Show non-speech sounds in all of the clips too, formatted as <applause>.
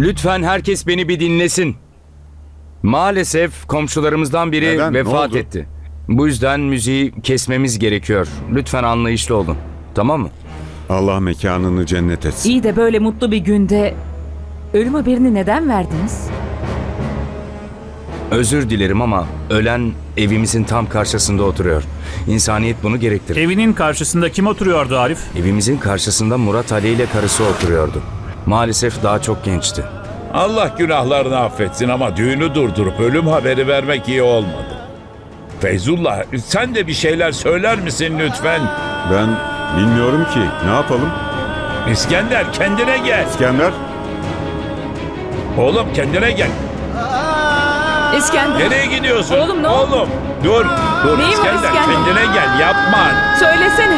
Lütfen herkes beni bir dinlesin. Maalesef komşularımızdan biri Neden? Ne vefat oldu? etti. Bu yüzden müziği kesmemiz gerekiyor. Lütfen anlayışlı olun. Tamam mı? Allah mekanını cennet etsin. İyi de böyle mutlu bir günde ölüm haberini neden verdiniz? Özür dilerim ama ölen evimizin tam karşısında oturuyor. İnsaniyet bunu gerektirir. Evinin karşısında kim oturuyordu Arif? Evimizin karşısında Murat Ali ile karısı oturuyordu. Maalesef daha çok gençti. Allah günahlarını affetsin ama düğünü durdurup ölüm haberi vermek iyi olmadı. Feyzullah sen de bir şeyler söyler misin lütfen? Ben bilmiyorum ki. Ne yapalım? İskender kendine gel. İskender? Oğlum kendine gel. İskender. Nereye gidiyorsun? Oğlum, ne oldu? Oğlum dur. Dur Neyim var İskender, İskender? kendine gel yapma. Ne Söylesene.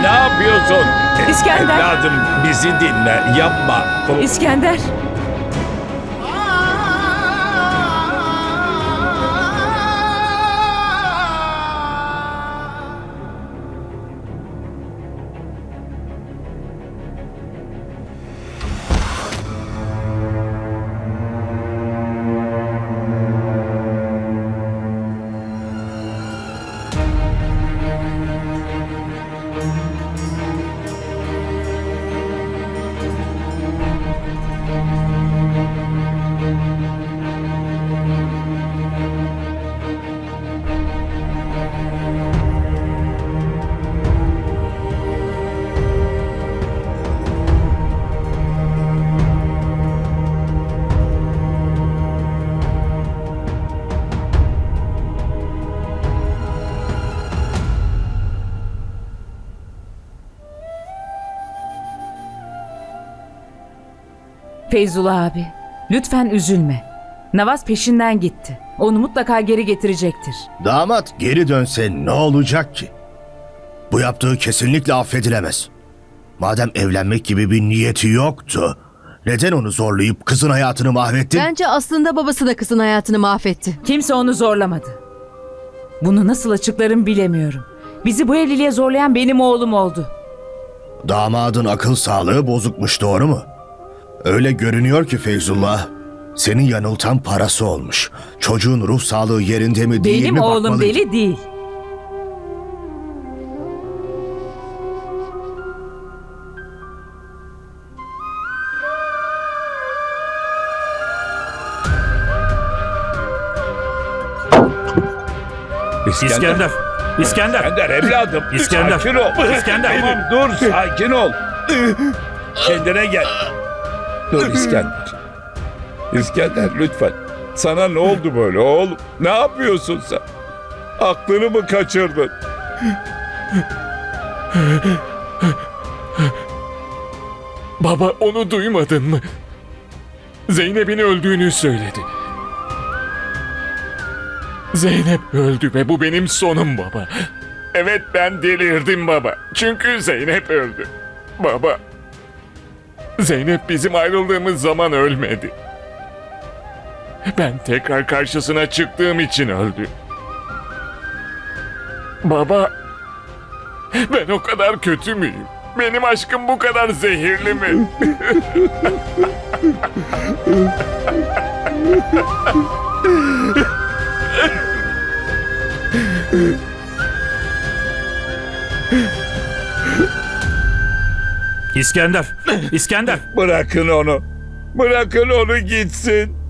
Yapıyorsun? İskender. Evladım bizi dinle yapma. İskender. Feyzullah abi. Lütfen üzülme. Navaz peşinden gitti. Onu mutlaka geri getirecektir. Damat geri dönse ne olacak ki? Bu yaptığı kesinlikle affedilemez. Madem evlenmek gibi bir niyeti yoktu, neden onu zorlayıp kızın hayatını mahvettin? Bence aslında babası da kızın hayatını mahvetti. Kimse onu zorlamadı. Bunu nasıl açıklarım bilemiyorum. Bizi bu evliliğe zorlayan benim oğlum oldu. Damadın akıl sağlığı bozukmuş doğru mu? Öyle görünüyor ki Feyzullah, senin yanıltan parası olmuş. Çocuğun ruh sağlığı yerinde mi değil Benim mi oğlum deli değil. İskender. İskender. İskender evladım. İskender. Sakin ol. İskender. Tamam dur sakin ol. Kendine gel. Dur İskender. İskender lütfen. Sana ne oldu böyle oğlum? Ne yapıyorsun sen? Aklını mı kaçırdın? Baba onu duymadın mı? Zeynep'in öldüğünü söyledi. Zeynep öldü ve bu benim sonum baba. Evet ben delirdim baba. Çünkü Zeynep öldü. Baba. <laughs> Zeynep bizim ayrıldığımız zaman ölmedi. Ben tekrar karşısına çıktığım için öldü. Baba. Ben o kadar kötü müyüm? Benim aşkım bu kadar zehirli mi? <laughs> İskender, İskender. <laughs> Bırakın onu. Bırakın onu gitsin.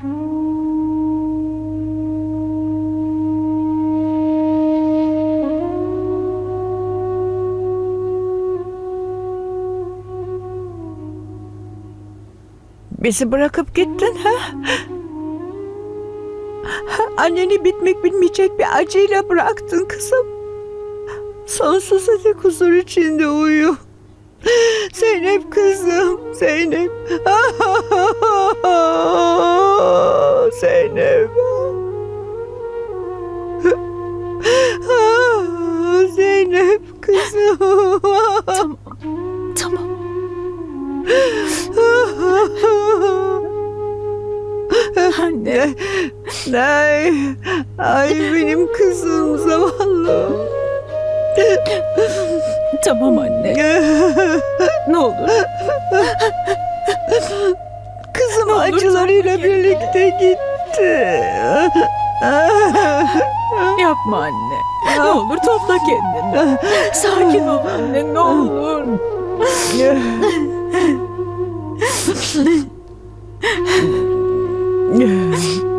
Bizi bırakıp gittin ha? Anneni bitmek bilmeyecek bir acıyla bıraktın kızım. Sonsuza dek huzur içinde uyu. Zeynep kızım, Zeynep. Zeynep. Zeynep kızım. Tamam. Anne. Ay, ay benim kızım zavallı. Anne. <laughs> Ne olur. Kızım acılarıyla birlikte gitti. Yapma anne. Ne olur topla kendini. Sakin ol anne ne olur. <laughs>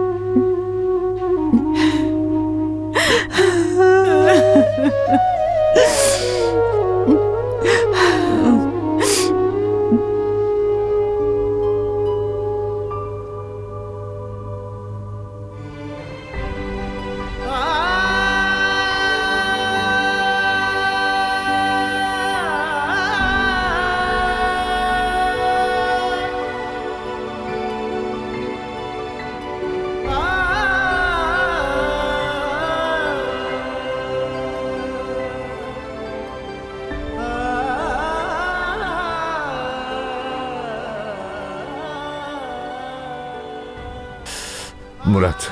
Murat.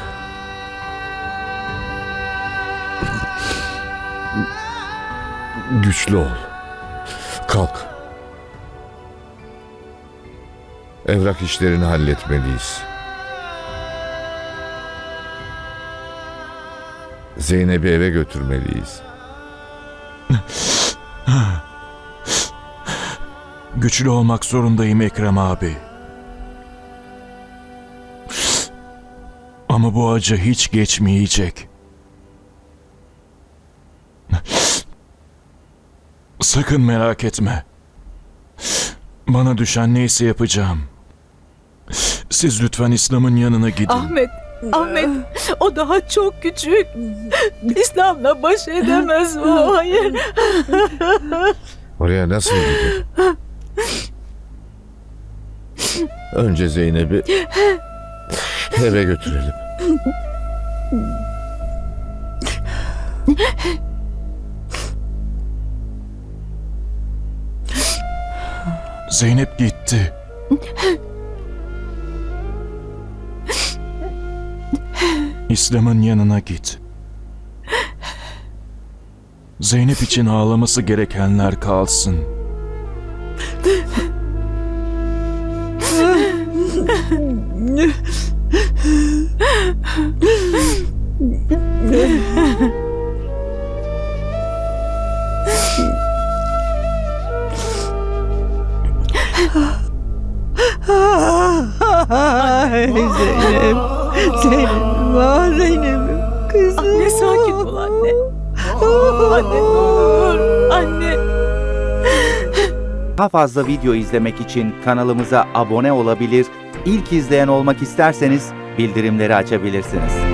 Güçlü ol. Kalk. Evrak işlerini halletmeliyiz. Zeynep'i eve götürmeliyiz. Güçlü olmak zorundayım Ekrem abi. Ama bu acı hiç geçmeyecek. Sakın merak etme. Bana düşen neyse yapacağım. Siz lütfen İslam'ın yanına gidin. Ahmet, Ahmet o daha çok küçük. İslam'la baş edemez o. Hayır. Oraya nasıl gidecek? Önce Zeynep'i eve götürelim. Zeynep gitti. İslam'ın yanına git. Zeynep için ağlaması gerekenler kalsın. Zeynep. Ah Zeynep'im. Kızım. Anne sakin ol anne. Anne ne olur. Anne. Daha fazla video izlemek için kanalımıza abone olabilir, ilk izleyen olmak isterseniz bildirimleri açabilirsiniz.